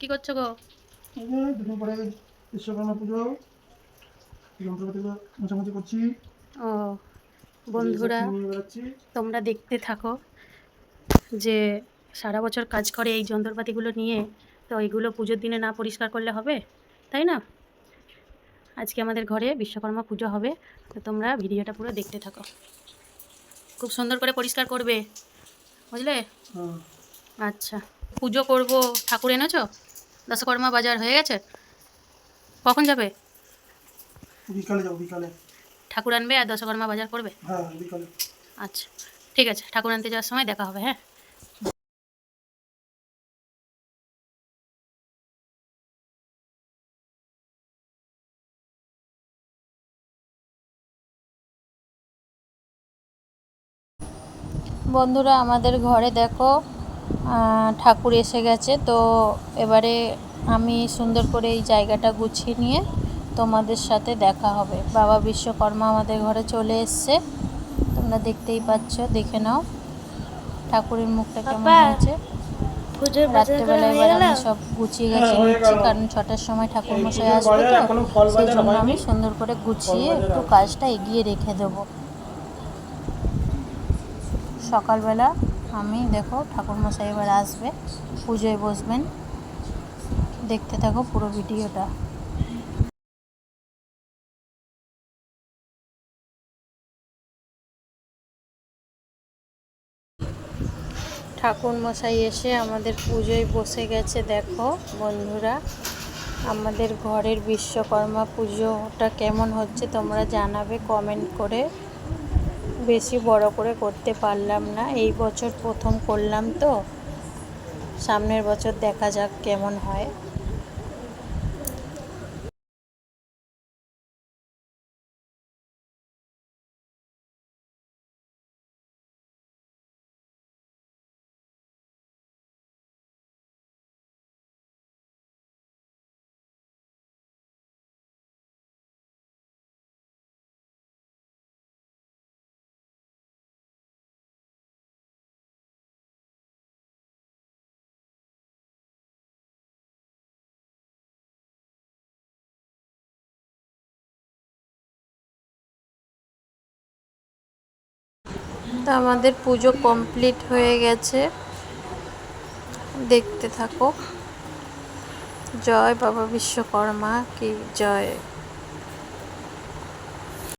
কি করছ গো? দুদিন পরে বিশ্বকর্মা পুজো যন্ত্রপাতিগুলো মোছামুছি করছি। ও বন্ধুরা তোমরা দেখতে থাকো যে সারা বছর কাজ করে এই যন্ত্রপাতিগুলো নিয়ে তো এইগুলো পুজোর দিনে না পরিষ্কার করলে হবে? তাই না? আজকে আমাদের ঘরে বিশ্বকর্মা পুজো হবে তো তোমরা ভিডিওটা পুরো দেখতে থাকো। খুব সুন্দর করে পরিষ্কার করবে বুঝলে? হ্যাঁ। আচ্ছা পুজো করব ঠাকুর এনেছো? দশকর্মা বাজার হয়ে গেছে? কখন যাবে? বিকালে যাব বিকালে। ঠাকুর আনবে আর দশকর্মা বাজার করবে? হ্যাঁ বিকালে। আচ্ছা ঠিক আছে ঠাকুর আনতে যাওয়ার সময় দেখা হবে হ্যাঁ? বন্ধুরা আমাদের ঘরে দেখো ঠাকুর এসে গেছে। তো এবারে আমি সুন্দর করে এই জায়গাটা গুছিয়ে নিয়ে তোমাদের সাথে দেখা হবে। বাবা বিশ্বকর্মা আমাদের ঘরে চলে এসছে। তোমরা দেখতেই পাচ্ছ দেখে নাও ঠাকুরের মুখটা কেমন আছে রাত্রেবেলা এবার আমি সব গুছিয়ে গেছে হ্যাঁ, নিচ্ছি কারণ ছটার সময় ঠাকুর মশাই আসবে তো। সেই জন্য আমি সুন্দর করে গুছিয়ে একটু কাজটা এগিয়ে রেখে দেবো। সকালবেলা আমি দেখো ঠাকুর মশাই এবার আসবে, পুজোয় বসবেন। দেখতে থাকো পুরো ভিডিওটা। ঠাকুর মশাই এসে আমাদের পুজোয় বসে গেছে, দেখো বন্ধুরা। আমাদের ঘরের বিশ্বকর্মা পুজোটা কেমন হচ্ছে তোমরা জানাবে কমেন্ট করে। বেশি বড় করে করতে পারলাম না। এই বছর প্রথম করলাম তো। সামনের বছর দেখা যাক কেমন হয়। তা আমাদের পুজো কমপ্লিট হয়ে গেছে। দেখতে থাকো। জয় বাবা বিশ্বকর্মা কি জয়।